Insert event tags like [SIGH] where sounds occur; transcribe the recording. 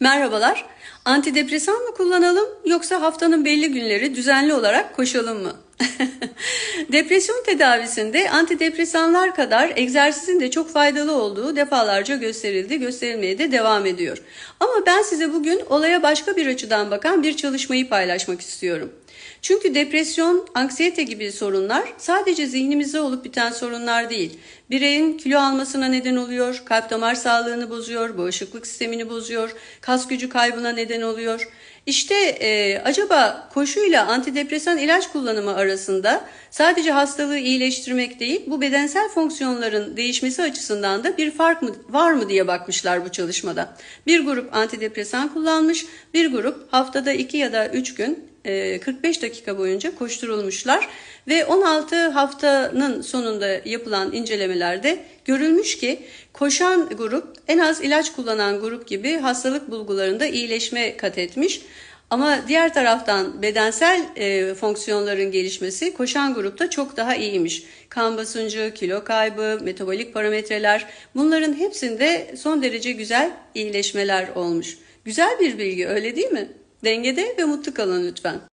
Merhabalar. Antidepresan mı kullanalım yoksa haftanın belli günleri düzenli olarak koşalım mı? [LAUGHS] Depresyon tedavisinde antidepresanlar kadar egzersizin de çok faydalı olduğu defalarca gösterildi, gösterilmeye de devam ediyor. Ama ben size bugün olaya başka bir açıdan bakan bir çalışmayı paylaşmak istiyorum. Çünkü depresyon, anksiyete gibi sorunlar sadece zihnimizde olup biten sorunlar değil. Bireyin kilo almasına neden oluyor, kalp damar sağlığını bozuyor, bağışıklık sistemini bozuyor, kas gücü kaybına neden oluyor. İşte e, acaba koşuyla antidepresan ilaç kullanımı arasında sadece hastalığı iyileştirmek değil, bu bedensel fonksiyonların değişmesi açısından da bir fark mı var mı diye bakmışlar bu çalışmada. Bir grup antidepresan kullanmış, bir grup haftada 2 ya da 3 gün 45 dakika boyunca koşturulmuşlar ve 16 haftanın sonunda yapılan incelemelerde görülmüş ki koşan grup en az ilaç kullanan grup gibi hastalık bulgularında iyileşme kat etmiş. Ama diğer taraftan bedensel e, fonksiyonların gelişmesi koşan grupta çok daha iyiymiş. Kan basıncı, kilo kaybı, metabolik parametreler bunların hepsinde son derece güzel iyileşmeler olmuş. Güzel bir bilgi öyle değil mi? Dengede ve mutlu kalın lütfen.